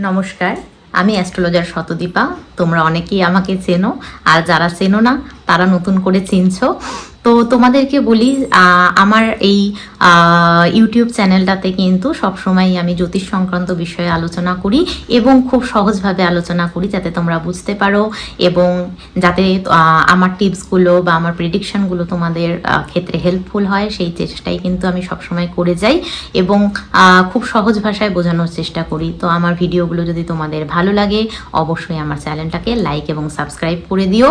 নমস্কার আমি অ্যাস্ট্রোলজার শতদীপা তোমরা অনেকেই আমাকে চেনো আর যারা চেনো না তারা নতুন করে চিনছো। তো তোমাদেরকে বলি আমার এই ইউটিউব চ্যানেলটাতে কিন্তু সবসময় আমি জ্যোতিষ সংক্রান্ত বিষয়ে আলোচনা করি এবং খুব সহজভাবে আলোচনা করি যাতে তোমরা বুঝতে পারো এবং যাতে আমার টিপসগুলো বা আমার প্রেডিকশনগুলো তোমাদের ক্ষেত্রে হেল্পফুল হয়। সেই চেষ্টাই কিন্তু আমি সবসময় করে যাই এবং খুব সহজ ভাষায় বোঝানোর চেষ্টা করি। তো আমার ভিডিওগুলো যদি তোমাদের ভালো লাগে, অবশ্যই আমার চ্যানেলটাকে লাইক এবং সাবস্ক্রাইব করে দিও।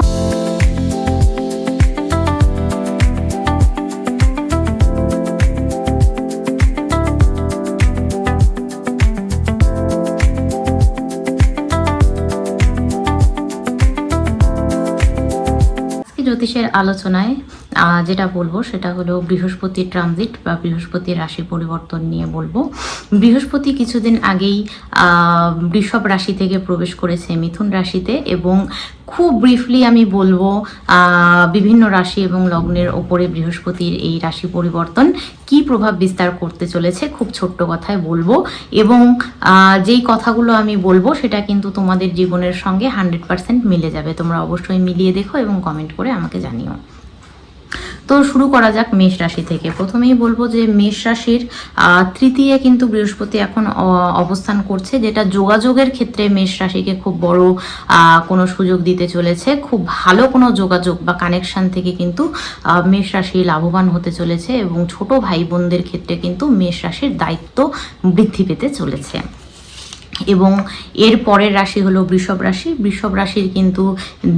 আজকে আলোচনায় যেটা বলব সেটা হলো বৃহস্পতির ট্রানজিট বা বৃহস্পতির রাশি পরিবর্তন নিয়ে বলব। বৃহস্পতি কিছুদিন আগেই বৃষভ রাশি থেকে প্রবেশ করেছে মিথুন রাশিতে এবং খুব ব্রিফলি আমি বলব বিভিন্ন রাশি এবং লগ্নের ওপরে বৃহস্পতির এই রাশি পরিবর্তন কি প্রভাব বিস্তার করতে চলেছে খুব ছোট্ট কথায় বলব এবং যেই কথাগুলো আমি বলব সেটা কিন্তু তোমাদের জীবনের সঙ্গে হান্ড্রেড পার্সেন্ট মিলে যাবে। তোমরা অবশ্যই মিলিয়ে দেখো এবং কমেন্ট করে আমাকে জানিও। তো শুরু করা যাক মেষ রাশি থেকে। প্রথমেই বলব যে মেষ রাশির তৃতীয় কিন্তু বৃহস্পতি এখন অবস্থান করছে, যেটা যোগাযোগের ক্ষেত্রে মেষ রাশিকে খুব বড় কোনো সুযোগ দিতে চলেছে। খুব ভালো কোনো যোগাযোগ বা কানেকশন থেকে কিন্তু মেষ রাশি লাভবান হতে চলেছে এবং ছোট ভাই বোনদের ক্ষেত্রে কিন্তু মেষ রাশির দায়িত্ব বৃদ্ধি পেতে চলেছে। এবং এর পরের রাশি হলো বৃষভ রাশি। বৃষভ রাশির কিন্তু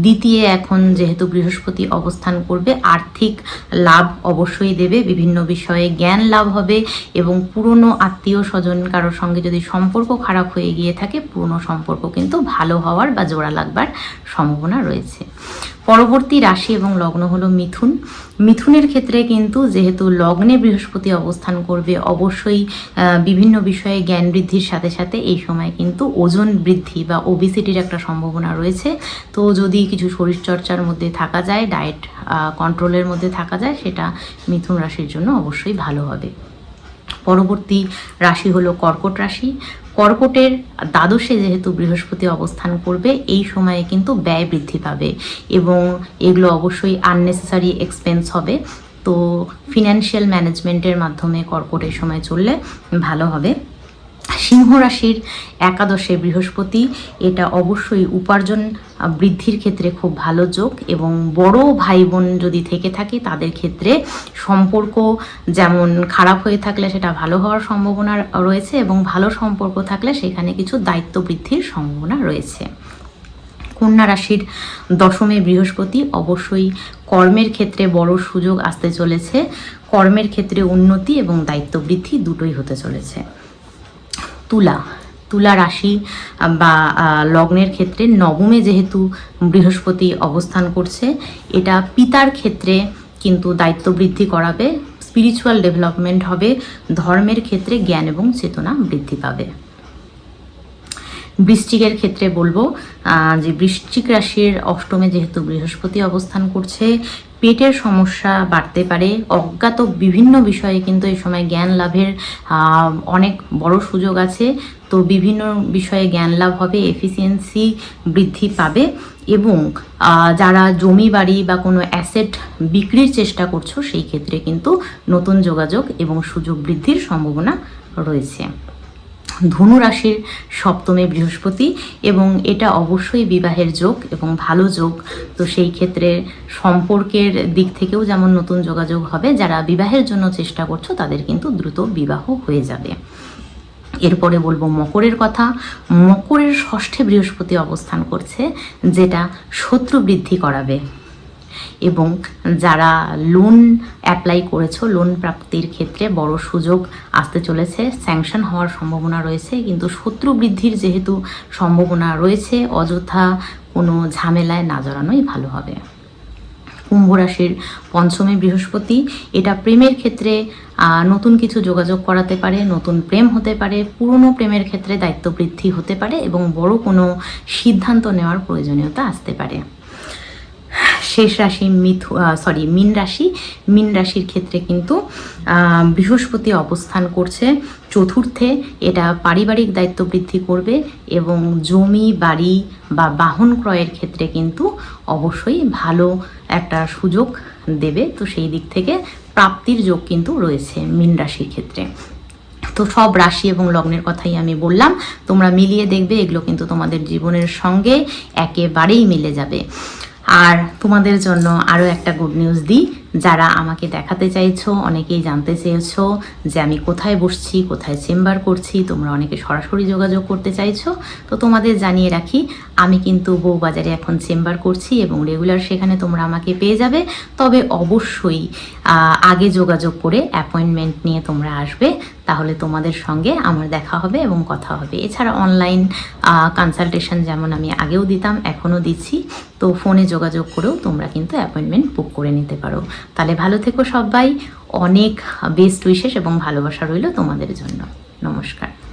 দ্বিতীয় এখন যেহেতু বৃহস্পতি অবস্থান করবে, আর্থিক লাভ অবশ্যই দেবে, বিভিন্ন বিষয়ে জ্ঞান লাভ হবে এবং পুরনো আত্মীয় স্বজন কারোর সঙ্গে যদি সম্পর্ক খারাপ হয়ে গিয়ে থাকে, পুরনো সম্পর্ক কিন্তু ভালো হওয়ার বা জোড়া লাগবার সম্ভাবনা রয়েছে। পরবর্তী রাশি এবং লগ্ন হলো মিথুন। মিথুনের ক্ষেত্রে কিন্তু যেহেতু লগ্নে বৃহস্পতি অবস্থান করবে, অবশ্যই বিভিন্ন বিষয়ে জ্ঞান বৃদ্ধির সাথে সাথে এই সময় কিন্তু ওজন বৃদ্ধি বা ওবিসিটির একটা সম্ভাবনা রয়েছে। তো যদি কিছু শরীরচর্চার মধ্যে থাকা যায় ডায়েট কন্ট্রোলের মধ্যে থাকা যায়, সেটা মিথুন রাশির জন্য অবশ্যই ভালো হবে। পরবর্তী রাশি হলো কর্কট রাশি। কর্কটের দ্বাদশে যেহেতু বৃহস্পতি অবস্থান করবে, এই সময়ে কিন্তু ব্যয় বৃদ্ধি পাবে এবং এগুলো অবশ্যই আননেসেসারি এক্সপেন্স হবে। তো ফিনান্সিয়াল ম্যানেজমেন্টের মাধ্যমে কর্কটের সময় চললে ভালো হবে। সিংহ রাশির একাদশে বৃহস্পতি, এটা অবশ্যই উপার্জন বৃদ্ধির ক্ষেত্রে খুব ভালো যোগ এবং বড় ভাই বোন যদি থেকে থাকে তাদের ক্ষেত্রে সম্পর্ক যেমন খারাপ হয়ে থাকলে সেটা ভালো হওয়ার সম্ভাবনা রয়েছে এবং ভালো সম্পর্ক থাকলে সেখানে কিছু দায়িত্ব বৃদ্ধির সম্ভাবনা রয়েছে। কন্যা রাশির দশমে বৃহস্পতি অবশ্যই কর্মের ক্ষেত্রে বড় সুযোগ আসতে চলেছে। কর্মের ক্ষেত্রে উন্নতি এবং দায়িত্ব বৃদ্ধি দুটোই হতে চলেছে। তুলা। তুলা রাশি বা লগ্নের ক্ষেত্রে নবমে যেহেতু বৃহস্পতি অবস্থান করছে, এটা পিতার ক্ষেত্রে কিন্তু দায়িত্ব বৃদ্ধি করাবে স্পিরিচুয়াল ডেভেলপমেন্ট হবে, ধর্মের ক্ষেত্রে জ্ঞান এবং চেতনা বৃদ্ধি পাবে। বৃশ্চিকের ক্ষেত্রে বলব যে বৃশ্চিক রাশির অষ্টমে যেহেতু বৃহস্পতি অবস্থান করছে, পেটের সমস্যা বাড়তে পারে। অজ্ঞাত বিভিন্ন বিষয়ে কিন্তু এই সময় জ্ঞান লাভের অনেক বড় সুযোগ আছে। তো বিভিন্ন বিষয়ে জ্ঞান লাভ হবে, এফিসিয়েন্সি বৃদ্ধি পাবে এবং যারা জমি বাড়ি বা কোনো অ্যাসেট বিক্রির চেষ্টা করছ, সেই ক্ষেত্রে কিন্তু নতুন যোগাযোগ এবং সুযোগ বৃদ্ধির সম্ভাবনা রয়েছে। ধনু রাশির সপ্তমে বৃহস্পতি এবং এটা অবশ্যই বিবাহের যোগ এবং ভালো যোগ। তো সেই ক্ষেত্রে সম্পর্কের দিক থেকেও যেমন নতুন যোগাযোগ হবে, যারা বিবাহের জন্য চেষ্টা করছ তাদের কিন্তু দ্রুত বিবাহ হয়ে যাবে। এরপরে বলব মকরের কথা। মকরের ষষ্ঠে বৃহস্পতি অবস্থান করছে, যেটা শত্রু বৃদ্ধি করাবে। এবং যারা লোন অ্যাপ্লাই করেছ লোন প্রাপ্তির ক্ষেত্রে বড় সুযোগ আসতে চলেছে। স্যাংশন হওয়ার সম্ভাবনা রয়েছে, কিন্তু শত্রু বৃদ্ধির যেহেতু সম্ভাবনা রয়েছে, অযথা কোনো ঝামেলায় না জড়ানোই ভালো হবে। কুম্ভ রাশির পঞ্চমে বৃহস্পতি, এটা প্রেমের ক্ষেত্রে নতুন কিছু যোগাযোগ করাতে পারে, নতুন প্রেম হতে পারে, পুরনো প্রেমের ক্ষেত্রে দায়িত্ব বৃদ্ধি হতে পারে এবং বড় কোনো সিদ্ধান্ত নেওয়ার প্রয়োজনীয়তা আসতে পারে। শেষ রাশি মিথু সরি মিন রাশি। মিন রাশির ক্ষেত্রে কিন্তু বৃহস্পতি অবস্থান করছে। চতুর্থে এটা পারিবারিক দায়িত্ব বৃদ্ধি করবে এবং জমি, বাড়ি বা বাহন ক্রয়ের ক্ষেত্রে কিন্তু অবশ্যই ভালো একটা সুযোগ দেবে। তো সেই দিক থেকে প্রাপ্তির যোগ কিন্তু রয়েছে মিন রাশির ক্ষেত্রে। তো সব রাশি এবং লগ্নের কথাই আমি বললাম। তোমরা মিলিয়ে দেখবে, এগুলো কিন্তু তোমাদের জীবনের সঙ্গে একেবারেই মিলে যাবে। আর তোমাদের জন্য আরও একটা গুড নিউজ দিই। যারা আমাকে দেখাতে চাইছো, অনেকেই জানতে চেয়েছো যে আমি কোথায় বসছি, কোথায় চেম্বার করছি, তোমরা অনেকে সরাসরি যোগাযোগ করতে চাইছো। তো তোমাদের জানিয়ে রাখি, আমি কিন্তু বউবাজারে এখন চেম্বার করছি এবং রেগুলার সেখানে তোমরা আমাকে পেয়ে যাবে। তবে অবশ্যই আগে যোগাযোগ করে অ্যাপয়েন্টমেন্ট নিয়ে তোমরা আসবে। তাহলে তোমাদের সঙ্গে আমার দেখা হবে এবং কথা হবে। এছাড়া অনলাইন কনসালটেশন যেমন আমি আগেও দিতাম, এখনও দিচ্ছি। তো ফোনে যোগাযোগ করেও তোমরা কিন্তু অ্যাপয়েন্টমেন্ট বুক করে নিতে পারো। তাহলে ভালো থেকো সবাই। অনেক বেস্ট উইশেস এবং ভালোবাসা রইল তোমাদের জন্য। নমস্কার।